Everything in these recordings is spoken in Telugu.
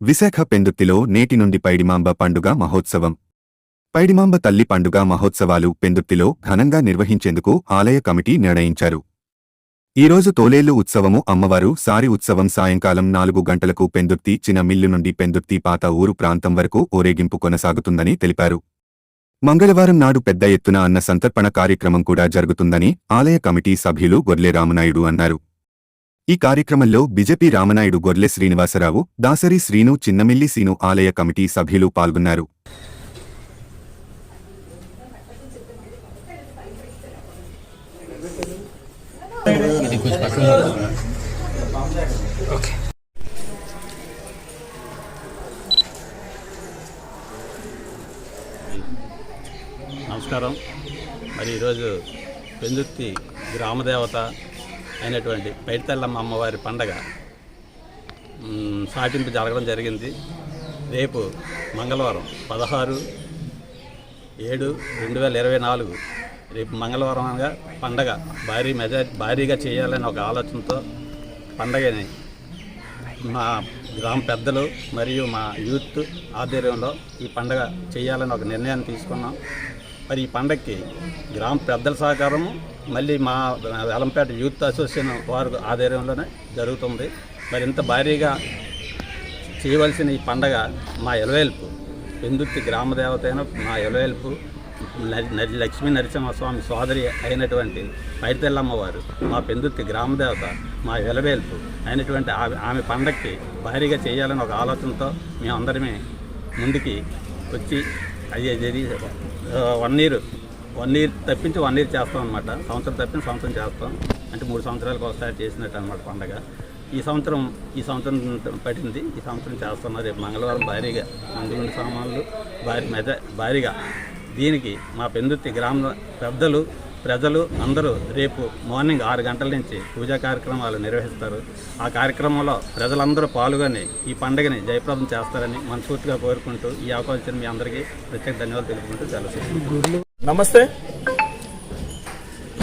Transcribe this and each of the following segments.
విశాఖ పెందుర్తిలో నేటి నుండి పైడిమాంబ పండుగ మహోత్సవం. పైడిమాంబ తల్లి పండుగ మహోత్సవాలు పెందుర్తిలో ఘనంగా నిర్వహించేందుకు ఆలయ కమిటీ నిర్ణయించారు. ఈరోజు తోలేళ్ళు ఉత్సవము అమ్మవారు సారి ఉత్సవం సాయంకాలం నాలుగు గంటలకు పెందుర్తి చిన్న మిల్లు నుండి పెందుర్తి పాత ఊరు ప్రాంతం వరకు ఊరేగింపు కొనసాగుతుందని తెలిపారు. మంగళవారం నాడు పెద్ద ఎత్తున అన్న సంతర్పణ కార్యక్రమం కూడా జరుగుతుందని ఆలయ కమిటీ సభ్యులు గొర్లెరామనాయుడు అన్నారు. ఈ కార్యక్రమంలో బిజెపి రామనాయుడు గొర్లె శ్రీనివాసరావు దాసరి శ్రీను చిన్నమిల్లి సీను ఆలయ కమిటీ సభ్యులు పాల్గొన్నారు. నమస్కారం. మరి ఈరోజు పెందుర్తి గ్రామదేవత అయినటువంటి పైడితల్లమ్మ అమ్మవారి పండగ సాటింపు జరగడం జరిగింది. రేపు మంగళవారం పదహారు ఏడు రెండు వేల ఇరవై నాలుగు రేపు మంగళవారం అనగా పండగ భారీ మెజార్ భారీగా చేయాలని ఒక ఆలోచనతో పండగని మా గ్రామ పెద్దలు మరియు మా యూత్ ఆధ్వర్యంలో ఈ పండగ చేయాలని ఒక నిర్ణయాన్ని తీసుకున్నాం. మరి ఈ పండగకి గ్రామ పెద్దల సహకారము మళ్ళీ మా వెలంపేట యూత్ అసోసియేషన్ వారి ఆధ్వర్యంలోనే జరుగుతుంది. మరి ఇంత భారీగా చేయవలసిన ఈ పండగ మా ఎలవేల్పు. పెందుర్తి గ్రామదేవత అయిన మా ఎలవేల్పు నరి లక్ష్మీ నరసింహస్వామి సోదరి అయినటువంటి పైడితెల్లమ్మవారు మా పెందుర్తి గ్రామదేవత మా ఎలవేల్పు అయినటువంటి ఆమె ఆమె పండగకి భారీగా చేయాలని ఒక ఆలోచనతో మేమందరమే ముందుకి వచ్చి అది జరిగి వన్ ఇయర్. వన్ ఇయర్ తప్పించి వన్ ఇయర్ చేస్తాం అనమాట సంవత్సరం తప్పించి సంవత్సరం చేస్తాం. అంటే మూడు సంవత్సరాలకు ఒకసారి చేసినట్టు అనమాట పండగ. ఈ సంవత్సరం ఈ సంవత్సరం పడింది. ఈ సంవత్సరం చేస్తున్నారు. రేపు మంగళవారం భారీగా అందులోని సామాన్లు భారీ మెద భారీగా. దీనికి మా పెందుర్తి గ్రామ పెద్దలు ప్రజలు అందరూ రేపు మార్నింగ్ ఆరు గంటల నుంచి పూజా కార్యక్రమాలు నిర్వహిస్తారు. ఆ కార్యక్రమంలో ప్రజలందరూ పాల్గొని ఈ పండుగని జయప్రదం చేస్తారని మనస్ఫూర్తిగా కోరుకుంటూ ఈ అవకాశం మీ అందరికీ ప్రత్యేక ధన్యవాదాలు తెలుపుకుంటూ చాలా నమస్తే.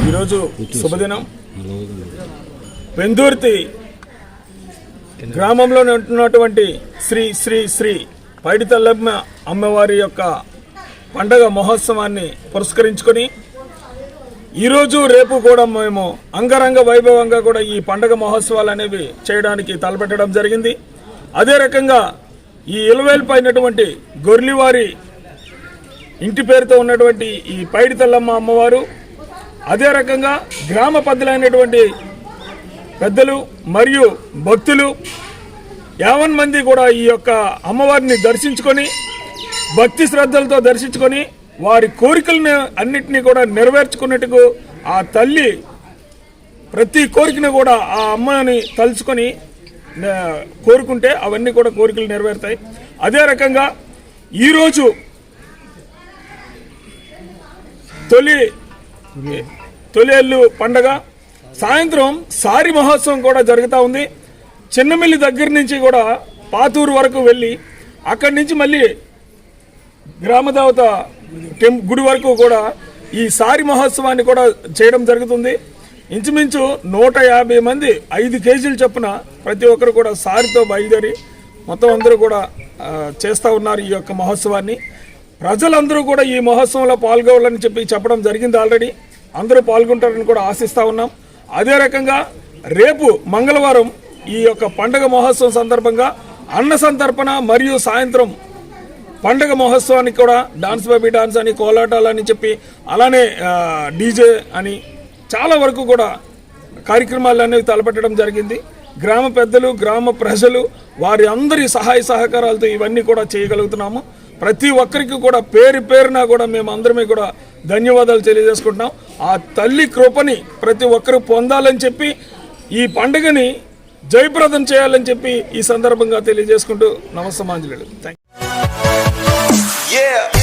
ఈరోజు శుభదినం. పెందుర్తి గ్రామంలో ఉంటున్నటువంటి శ్రీ శ్రీ శ్రీ పైడితల్లమ్మ అమ్మవారి యొక్క పండగ మహోత్సవాన్ని పురస్కరించుకొని ఈరోజు రేపు కూడా మేము అంగరంగ వైభవంగా కూడా ఈ పండగ మహోత్సవాలు అనేవి చేయడానికి తలపెట్టడం జరిగింది. అదే రకంగా ఈ ఇలవేల్పు అయినటువంటి గొర్లివారి ఇంటి పేరుతో ఉన్నటువంటి ఈ పైడి తల్లమ్మ అమ్మవారు అదే రకంగా గ్రామ పెద్దలైనటువంటి పెద్దలు మరియు భక్తులు యావన్ మంది కూడా ఈ యొక్క అమ్మవారిని దర్శించుకొని భక్తి శ్రద్ధలతో దర్శించుకొని వారి కోరికలను అన్నిటినీ కూడా నెరవేర్చుకున్నట్టుకు ఆ తల్లి ప్రతి కోరికను కూడా ఆ అమ్మని తలుచుకొని కోరుకుంటే అవన్నీ కూడా కోరికలు నెరవేరుతాయి. అదే రకంగా ఈరోజు తొలి తొలియల్లు పండగ సాయంత్రం సారి మహోత్సవం కూడా జరుగుతూ ఉంది. చిన్నమిల్లి దగ్గర నుంచి కూడా పాతూరు వరకు వెళ్ళి అక్కడి నుంచి మళ్ళీ గ్రామదేవత టెం గుడి వరకు కూడా ఈ సారి మహోత్సవాన్ని కూడా చేయడం జరుగుతుంది. ఇంచుమించు నూట యాభై మంది ఐదు కేజీలు చొప్పున ప్రతి ఒక్కరు కూడా సారితో బయలుదేరి మొత్తం అందరూ కూడా చేస్తూ ఉన్నారు ఈ యొక్క మహోత్సవాన్ని. ప్రజలందరూ కూడా ఈ మహోత్సవంలో పాల్గొవాలని చెప్పి చెప్పడం జరిగింది ఆల్రెడీ. అందరూ పాల్గొంటారని కూడా ఆశిస్తూ ఉన్నాం. అదే రకంగా రేపు మంగళవారం ఈ యొక్క పండగ మహోత్సవం సందర్భంగా అన్న సంతర్పణ మరియు సాయంత్రం పండగ మహోత్సవానికి కూడా డాన్స్ బేబీ డాన్స్ అని కోలాటాలు అని చెప్పి అలానే డీజే అని చాలా వరకు కూడా కార్యక్రమాలు అనేవి తలపెట్టడం జరిగింది. గ్రామ పెద్దలు గ్రామ ప్రజలు వారి అందరి సహాయ సహకారాలతో ఇవన్నీ కూడా చేయగలుగుతున్నాము. ప్రతి ఒక్కరికి కూడా పేరు పేరున కూడా మేము అందరమే కూడా ధన్యవాదాలు తెలియజేసుకుంటున్నాం. ఆ తల్లి కృపని ప్రతి ఒక్కరు పొందాలని చెప్పి ఈ పండుగని జయప్రదం చేయాలని చెప్పి ఈ సందర్భంగా తెలియజేసుకుంటూ నమస్తమాంజలి థ్యాంక్ Yeah.